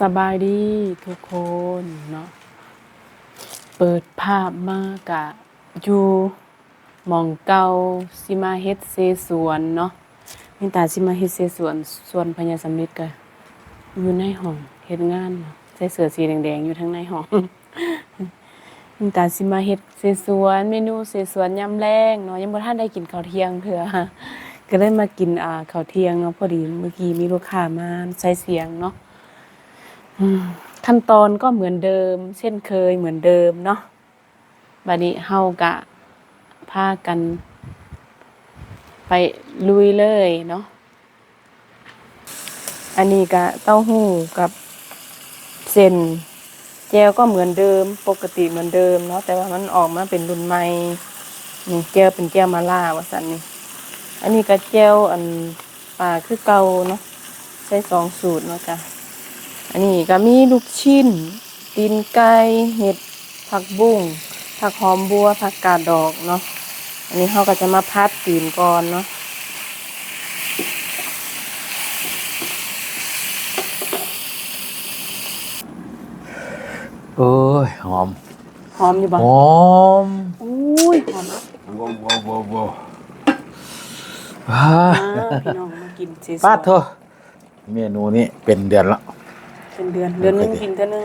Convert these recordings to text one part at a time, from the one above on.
สบายดีทุกคนเนาะเปิดภาพมากะอยู่มองเกาสิมาเฮ็ดเซสวนเนาะมิตาสิมาเฮ็ดเซสวนสวนพญาสำริดก็อยู่ในห้องเฮ็ดงานเนาะใส่เสื้อสีแดงๆอยู่ทั้งในห้องมิตาสิมาเฮ็ดเซสวนเมนูเซสวนยามแลงเนาะยังบ่ทันได้กินข้าวเที่ยงเทื่อก็เลยมากินอ่าข้าวเที่ยงเนาะพอดีเมื่อกี้มีลูกค้ามาใส่เสียงเนาะ ขั้นตอนก็เหมือนเดิม เช่นเคยเหมือนเดิมเนาะบัดนี้เฮากะพากัน ไปลุยเลยเนาะอันนี้กะเต้าหู้กับเส้นแจวก็เหมือนเดิมปกติเหมือนเดิมเนาะแต่ว่ามันออกมาเป็นรุ่นใหม่นี่แจวเป็นแจวมาล่าว่าสันนี่อันนี้ก็แจวอันป่าคือเก่าเนาะใช้สองสูตรเนาะจ้ะ อันนี้ก็มีลูกชิ้น ตีนไก่เห็ดผักบุ้งผักหอมบัวผักกาดดอกเนาะอันนี้เขาก็จะมาพัดตีนก่อนเนาะเอ้ยหอมหอมอยู่บ่หอมอุ้ยหอมมากว้าวว้าวว้าวว้าวอ่าอ่าพี่น้องมากินซีป้าดเถอะเมนูนี้เป็นเดือนละ เป็นเดือน เดือนหนึงกินเท่านึง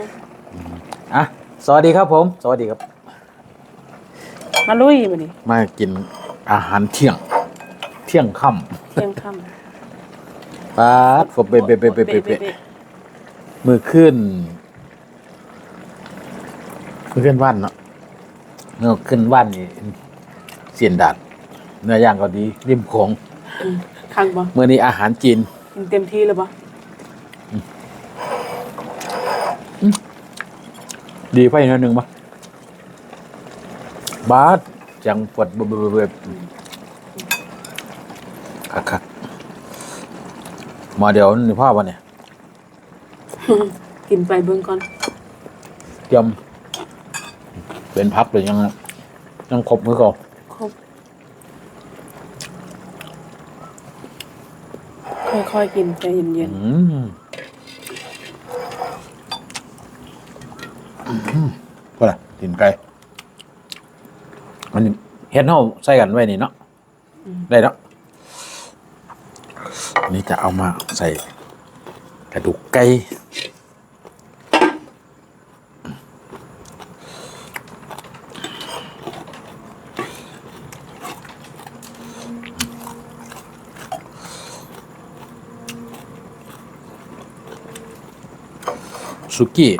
อะสวัสดีครับผม สวัสดีครับ มาลุยมาดิมากินอาหารเที่ยง เที่ยงค่เที่ยงค่ำป้าดฝบเปะเปะเปะเปะเปะเปะมือขึ้น มือขึ้นวันเนาะเนื้อขึ้นวันนี่เสียนดาดเนื้อย่างก็ดีริมโขงอืมคังบ่เมื่อนี้อาหารจีนกินเต็มที่เลยบ่ ดีไปหนิดนึงปะบาสจังปวดเบบเบบคักคักมาเดี๋ยวนี่พ่อวะเนี่ยกินไปเบิ่งก่อนเตรียมเป็นพับเลยยังยังครบมือก่อนครบค่อยๆกินใจเย็นอื มอืมพอละกินไก่อันนี้เฮ็ดเฮาใส่กันไว้นี่เนาะได้เนาะอันนี่จะเอามาใส่กระดูกไก่สุกี้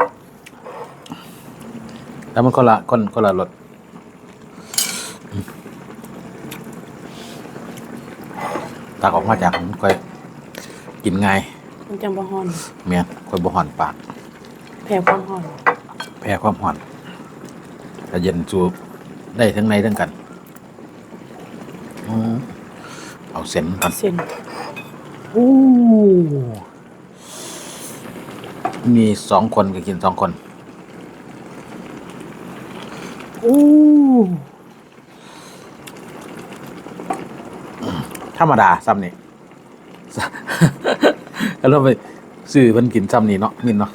แล้วมันคนละคนคนละรสตักออกมาจากมันค่อยกินง่ายๆมันจังบ่ฮ้อนเมียนค่อยบ่ห่อนปากแผ่ความฮ้อนแพ้ความห่อนแต่เย็นจูบได้ทั้งในทั้งกันอืมเอาเส้นก่อนเส้นอู้มีสองคนก็กินสองคน ธรรมดาซ้ำนี่แล้วเราไปซื้อเพิ่นกินซ้ำนี่เนาะมินเนาะ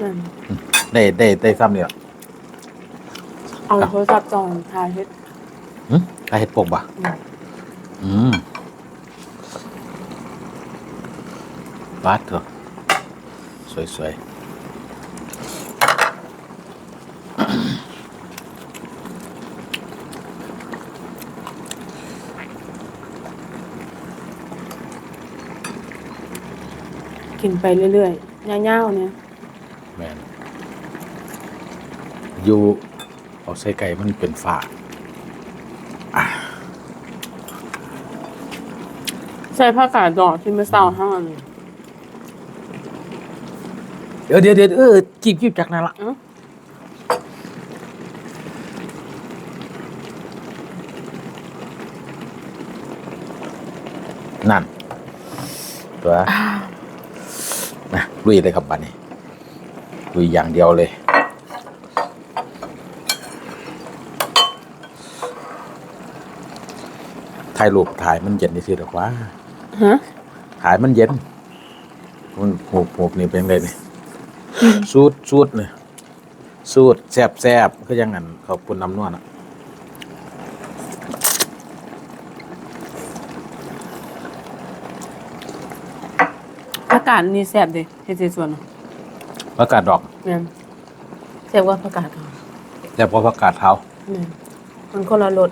นั่นได้ได้ได้ซ้ำนี่ละเอาโทรศัพท์จองถ่ายเฮ็ดหึได้เห็ดปกบ่ะอืมอืมบาดเถอะสวยๆ กินไปเรื่อยๆย่าวๆเนี่ยแมนอยู่เอาใส่ไก่มันเป็นฝาใส่ผ้ากาดดอกที่ไม่เศร้าห้างเดี๋ยวเดี๋ยวเดี๋ยวเออจีบจีบจากนั้นละเอ้านั่นตัวนะ ลุยเลยครับบันนี้ลุยอย่างเดียวเลย ถ่ายรูปถ่ายมันเย็นที่สุดหรอกว่าฮะถ่ายมันเย็นมันหูหูนี่เป็นไงนี่สูตรสูตรเลยสูตรแซ่บแซ่บก็ยังงั้นขอบคุณน้ำนวลอะ อากาศนี่แซ่บเด้เฮ็ดสิส่วนเนาะผักกาดดอกแม่นแซ่บกว่าผักกาดค่ะแซ่บกว่าผักกาดเท้าแม่นมันคนละรส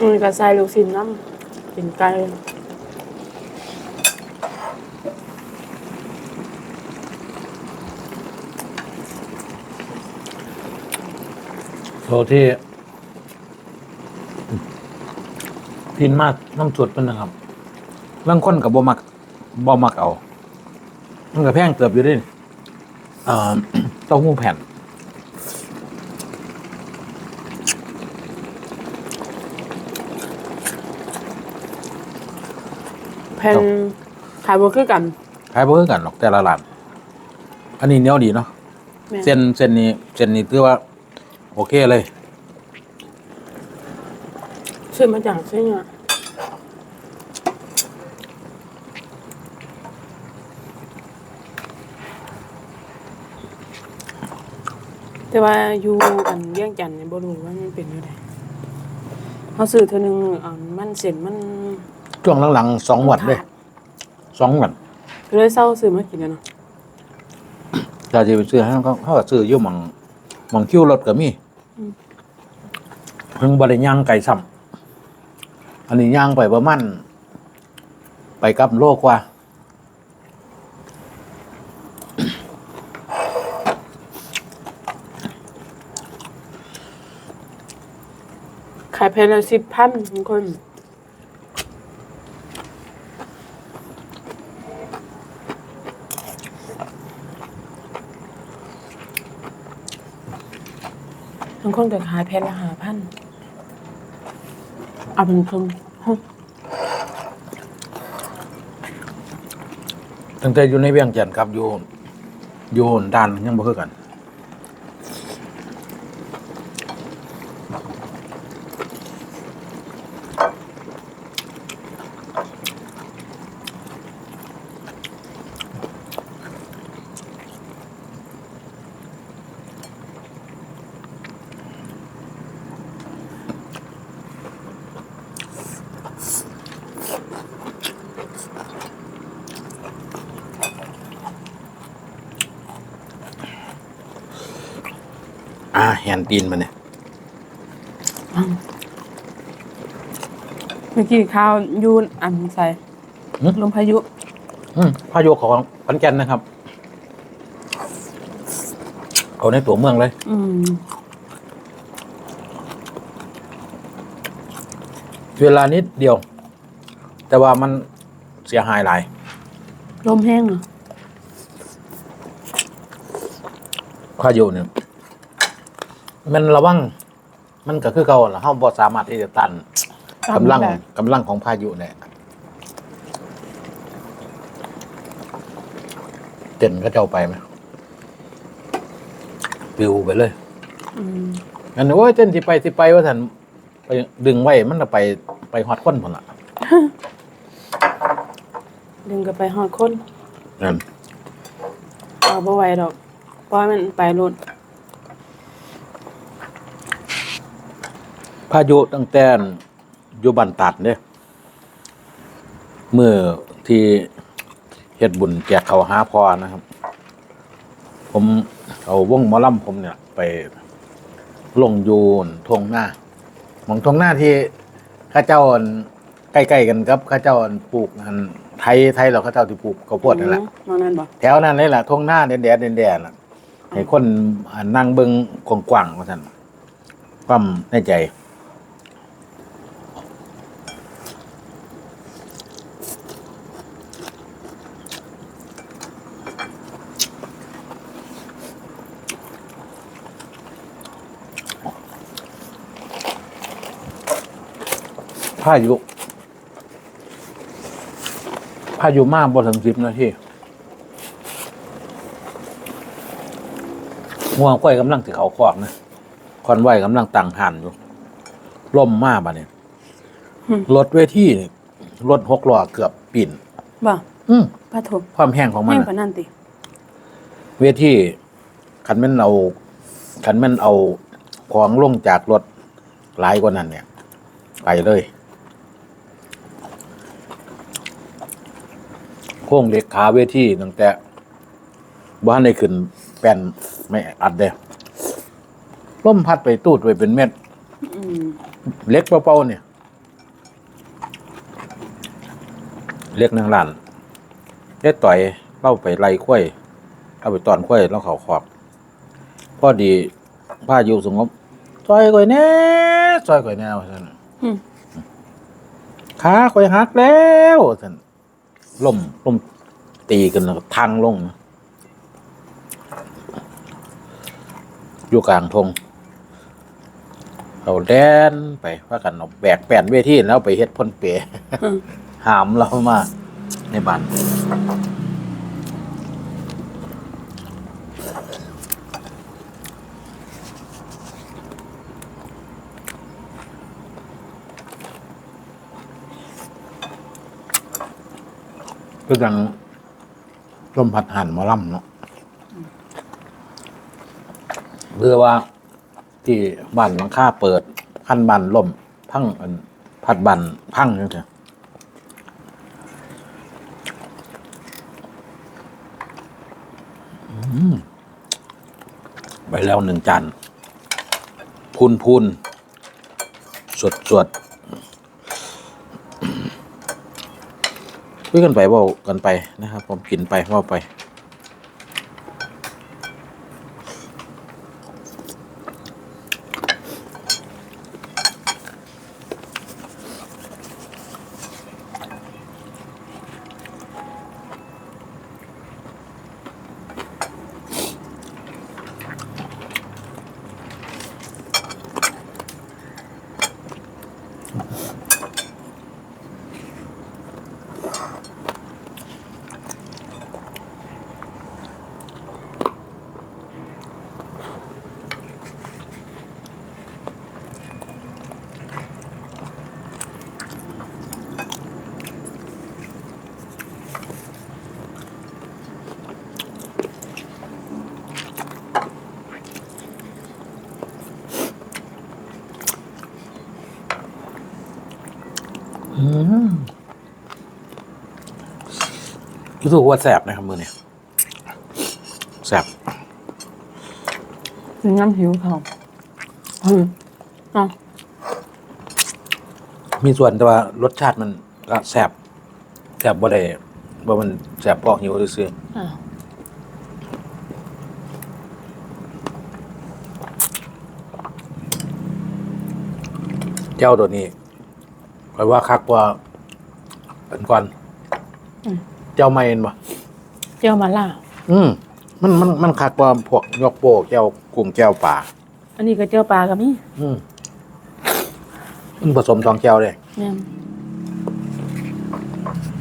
มันก็ใส่ลูกชิ้นน้ำเป็นไก่ โซที่พินมากน้ำสดเป็นนะครับบางคนกับบ่มักบ่มักเอา มันก็แพงเติบอยู่เดิเอ่อเต้าหู้แผ่น แผ่นขายบ่คือกัน ขายบ่คือกันหรอกแต่ละร้าน อันนี้เหนียวดีเนาะแม่นเส้นเส้นนี้เส้นนี้ถือว่า โอเคเลย ซื้อมาจากที่เนี่ยแต่ว่าอยู่อันเวียงจันทน์เนี่ยบ่รู้ว่ามันเป็นจังไดเฮาซื้อเทื่อนึงอ่ามันเส้นมันช่วงหลังๆสองวันเลยสองวันก็เลยเซาซื้อมากินแล้วเนาะ ถ้าจะไปซื้อให้เขาเขาก็ซื้ออยู่หมองหมองคิวรถก็มี เพิ่งบริย่างไก่ซ้ำอันนี้ย่างไปประมาณไปกับโลกว่าขายแพงละ10,000บางคน คนก็ขายแพนละหาพันเอาเป็นครึ่งตั้งแต่อยู่ในเวียงจันทร์ครับอยู่อยู่ด้านยังบ่คือกัน นตีนมาเนี่ยเมื่อกี้ข้าวยูนอันใส่หึลมพายุอืมพายุของขอนแก่นนะครับ เอาในตัวเมืองเลย อืมเวลานิดเดียว แต่ว่ามันเสียหายหลาย ลมแห้งเหรอพายุเนี่ย มันระวัง มันก็คือเก่าละเฮาบ่สามารถที่จะตันกำลังกำลังของพายุเนี่ยเต็นก็เจ้าไปไหมปิวไปเลยอืมงั้นโอ้ยเต้นที่ไปที่ไปว่าท่านไปดึงไว้มันน่ะไปไปฮอดคนพุ่นล่ะดึงกับไปหอดคนนั่นเอาบ่ไหวดอกปล่อยมันไปรถายุตั้งแต่อยู่บ้านตัดเนี่ยเมื่อที่เฮ็ดบุญแจกเขาวหาพอนะครับ ผมเอาวงหมอลำผมเนี่ย ไปลงอยูนทงหน้าหมองทงหน้าที่ข้าเจ้าอั่นใกล้ๆกันครับข้าเจ้าอั่นปลูกอันไทยไทยเราข้าเจ้าที่ปลูกข้าวโพดนั่นแหละอืมมองนั่นบ่แถวนั้นเลยล่ะทงหน้าแดดแดดแดดๆน่ะให้คนอ่านั่งเบิงกว้างๆว่าท่านความในใจ พายุพายุมากบ่ถึงสิบนาทีงัวควายกำลังถือเขาคอกนะคอนไหวกำลังตั้งหันอยู่ล่มมาบาเนี่ยอืมรถเวทีนี่รถหกล้อเกือบปิ่นบ่อืมปะโถความแห้งของมันแม่งน่ะกว่านั้นติ เวทีคันแม่นเอาคันแม่นเอาของลงจากรถหลายกว่านั้นเนี่ย ไปเลย ค้งเหล็กขาเวทีตั้งแต่บ้านได้ขึ้นแป้นไม่อัดเด้ล่มพัดไปตูดไปเป็นเม็ดอืมเล็กเป้าๆเนี่ยเล็กนางลานเล็กต่อยเล่าไปไล่ข้วยเอาไปตอนข้วยแล้วเขาขอบพอดีผ้าอยู่สงบซอยก่อยแน่ซอยก่อยแน่ว่าซั่นอืมขาข่อยหักแล้วว่าซั่น ล่มล่มตีกันแล้วก็ทางลงนะอยู่กลางทงเราแดนไปว่ากันเอาแบกแป้นเวทีแล้วไปเฮ็ดพ่นเปรอืมหามเรามาในบ้าน คือกันลมพัดหั่นหมาล่ำเนาะเรือว่าที่บ้านหลังคาเปิดพันบันล่มพังอันพัดบันพังจังเถอะอืมไปแล้วหนึ่งจานพูนพูนสดสด ยกันไปเว่ากันไปนะครับ ผมกินไปเว่าไป สึกว่าแสบนะครับมือเนี่ยแสบถึงน้ำหิวเขาอืมเนาะมีส่วนแต่ว่ารสชาติมันก็แสบแสบบ่ได้ว่ามันแสบพอกหิวซื่ออ่าๆเจ้าตัวนี้คอยว่าคักกว่าเป็นก่อน อืม เจ้าไม่เห็นบ่เจียวมาล่า อืมมันมันมันคักกว่าพวกยกโปกแก้วกุ้งแก้วป่าอันนี้ก็เจียวปลากับนี่อืมมันผสมทองแก้วเลยแม่น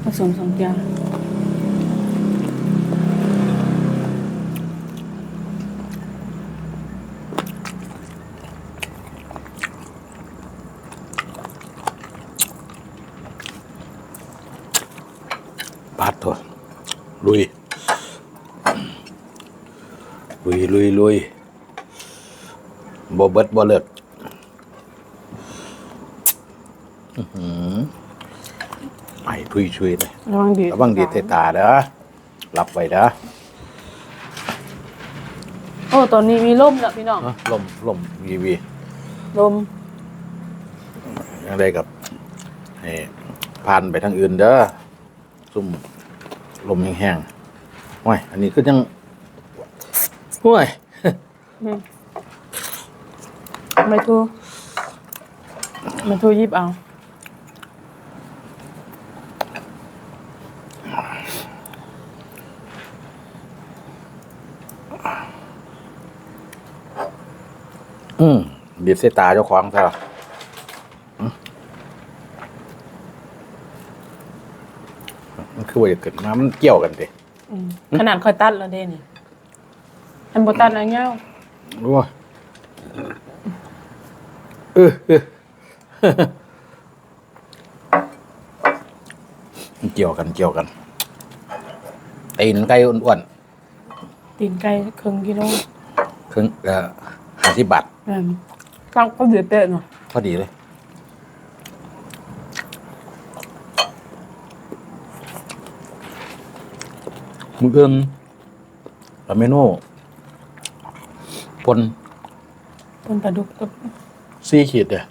ผสมสองเจียวปาดตัว ลุย ลุยลุยลุยบ่เบิดบ่เลิกอื้อหือไอ้ทุยชุยเลยระวังดีระวังดีดใส่ตาเด้อรับไว้เด้อโอ้ตอนนี้มีลมแล้วพี่น้องเอ้อลมลมวีวีลมยังได้กับให้ผ่านไปทางอื่นเด้อซุ่ม ลมแห้งๆโอ้ยอันนี้คือยังโอ้ยอืมไม่ทูไม่ทูยิบเอาอืมดีดใส่ตาเจ้าของซะละอืมมัน คือว่าจะเกิดมามันเกี่ยวกันดิอืมขนาดคอยตัดแล้วเด้นี่อันบ่ตัดอันเงาโอ้ยเออเออเกี่ยวกันเกี่ยวกันตีนไก่อ้วนตีนไก่ครึ่งกิโลๆครึ่งเอ่อห้าสิบบาทแม่นตั้งก็เดือดเป๊ะเนาะพอดีเลย มือเอื้องลาเมโน่ปนต้นปลาดุกกับซี่ขีดเลย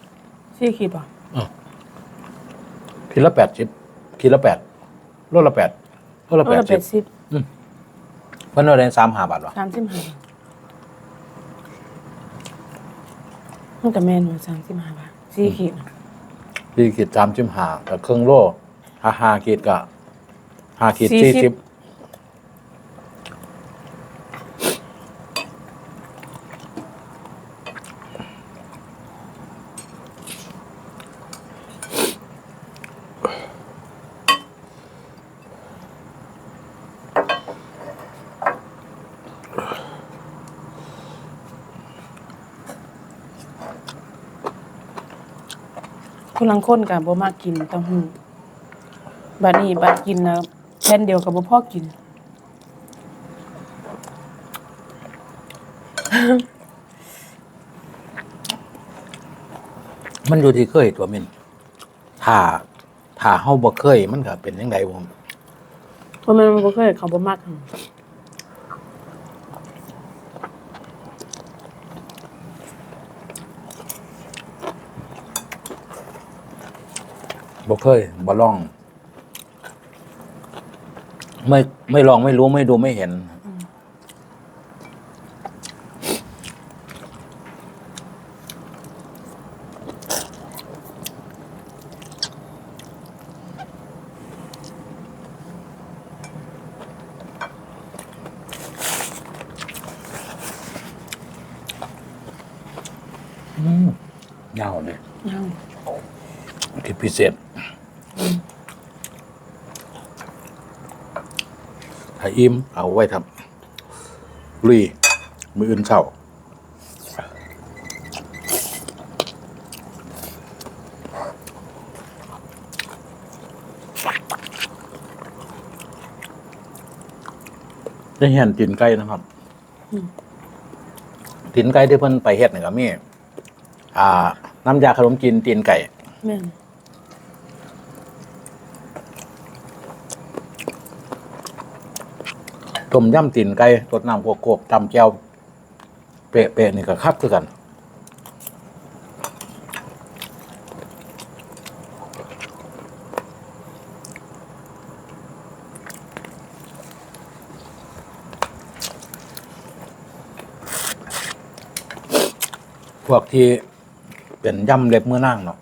ซี่ขีดบ่ทีละแปดสิบทีละแปดโลละแปดโลละโลแปดละสิบ80เพิ่นเอาได้สามห้าบาทวะ35มันก็แม่นว่า35บาทซี่ขีดน่ะสี่ขีดสามสิบห้ากับเครื่องโลห้าห้าขีดกับห้าขีดสี่สี่สิสิบ คนลังคนก็บ่มักกินเต้าหู้บัดนี้บัดกินแล้วแผ่นเดียวก็บ่พอกิน มันอยู่ที่เคยตัวมินถ้าถ้าเฮาบ่เคย มันก็เป็นยังไงผมเพราะมันบ่เคยเขาบ่มัก บ่เคยบ่ลอง ไม่ไม่ลองไม่รู้ไม่ดูไม่เห็น อืมยาวเลย ที่พิเศษถ้าอิ่มเอาไว้ทำลุยมืออื่นเช้าได้เห็นตีนไก่นะครับตีนไก่ที่เพิ่นไปเฮ็ดนี่ก็มีอ่า น้ำยาขนมจีนตีนไก่ แม่น ต้มยำตีนไก่รดน้ำโกกๆตำแจ่วเปะๆนี่ก็คักคือกันพวกที่เป็นยำเล็บมือนั่งเนาะ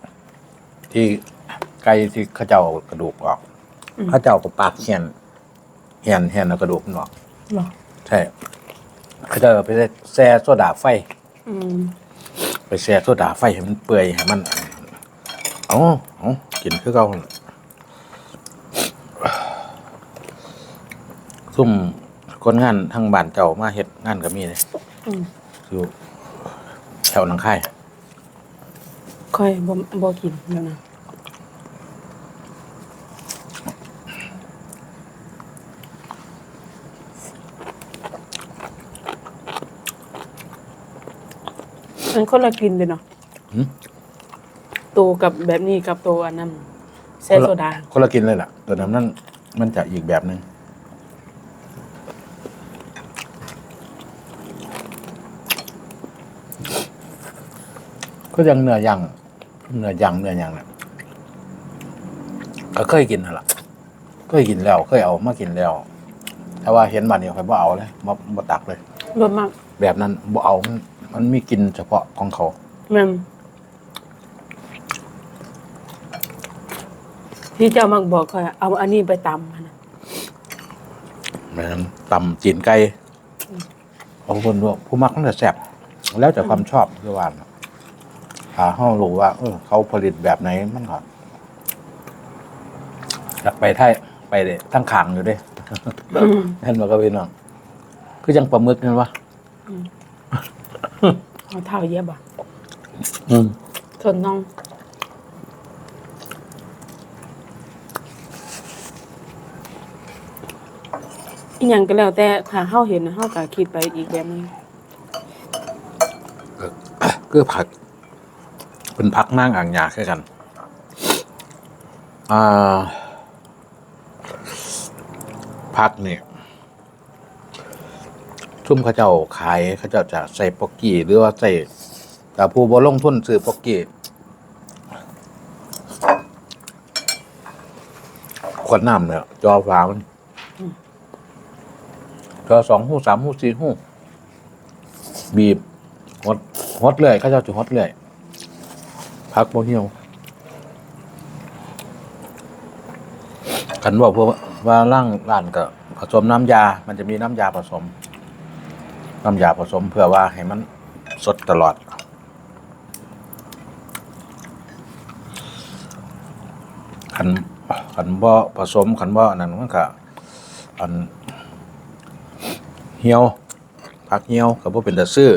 ที่ไก่ที่เขาเจ้ากระดูกออกเขาเจ้าก็ปากเหียนเหียนเหียนเอากระดูกมันออกเหรอใช่เขาจะเอาไปแช่โซดาไฟ อืมไปแช่โซดาไฟให้มันเปื่อยให้มันเอ๋ออ๋อกินคือเก่าหั่นล่ะซุ่มคนงานทางบ้านเจ้ามาเฮ็ดงานก็มีเลยอืมอยู่แถวหนังค่าย ค่อยบ่บ่กินแล้วนะ มันคนละกลินเลยเนาะหืม ตัวกับแบบนี้กับตัวอันนั้นแซ่โซดา คนละกินเลยล่ะแต่น้ำนั้นมันจะอีกแบบหนึ่งก็ยังเนื้อย่างเนื้อย่างเนื้อย่างเนี่ยก็เคยกินนั่นแหละเคยกินแล้ว เคยเอามากินแล้ว แต่ว่าเห็นบัดนี้ค่อยบ่เอาเลยบ่บ่ตักเลย รสมากแบบนั้นบ่เอามัน มันมีกลินเฉพาะของเขาแม่นที่เจ้ามักบอกค่อยเอาอันนี้ไปตำหั่นน่ะเหมือนตำจีนไก่ของคนว่าผู้มักมันจะแซ่บแล้วแต่ความชอบคือว่าน่ะถ้าเฮารู้ว่า เออ เขาผลิตแบบไหนมันก็อยากไปไทยไปเลยทั้งขางอยู่เด้อืมเห็นบ่ก็พี่น้องคือยังปลาหมึกนั่นวะ อืม เอาเท้าเหยียบอะอืมทนน้องอีหยังก็แล้วแต่ถ้าเฮาเห็นนะเฮาก็คิดไปอีกแบบหนึงคือผัก เป็นผักนั่งอ่างยาคือกัน อ่า ผักเนี่ย ชุ่มเขาเจ้าขายเขาเจ้าจะใส่ปอกกี้หรือว่าใส่แต่ผู้บลงทุนซื้อปอกกี้ขวดน้ำเนี่ยจอฟ้ามันจอสองหูสามหูสี่หูบีบหดหดเลยเขาเจ้าจะหดเลยพักโมเหี่ยวขันบอกพวกว่าร่างร้านก็ผสมน้ำยา มันจะมีน้ำยาผสม น้ำยาผสมเพื่อว่าให้มันสดตลอด ขันขันบ่ผสมขันบ่อันนั้นมันก็อันเหี่ยวผักเหี่ยวกับ่เป็นตะซื้อ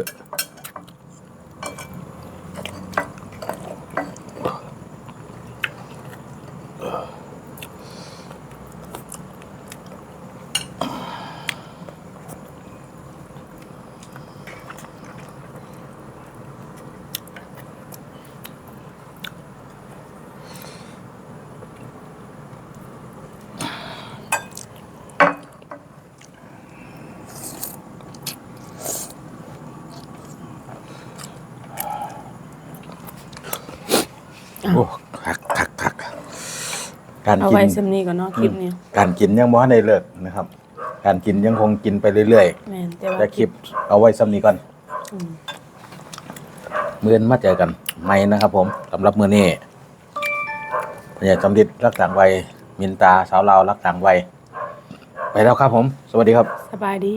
การเอากินไว้ซำนี้ก่อนเนาะคลิปนี้การกินยังบ่ทันได้เลิกนะครับ การกินยังคงกินไปเรื่อยแม่นแต่ๆว่าแต่คลิปเอาไว้ซ้ำนี้ก่อน อืมมื้อนี้มาเจอกันใหม่นะครับผมสำหรับมื้อนี้พญาจำริดรักต่างวัยมินตาสาวลาวรักต่างวัยไปแล้วครับผม สวัสดีครับ สบายดี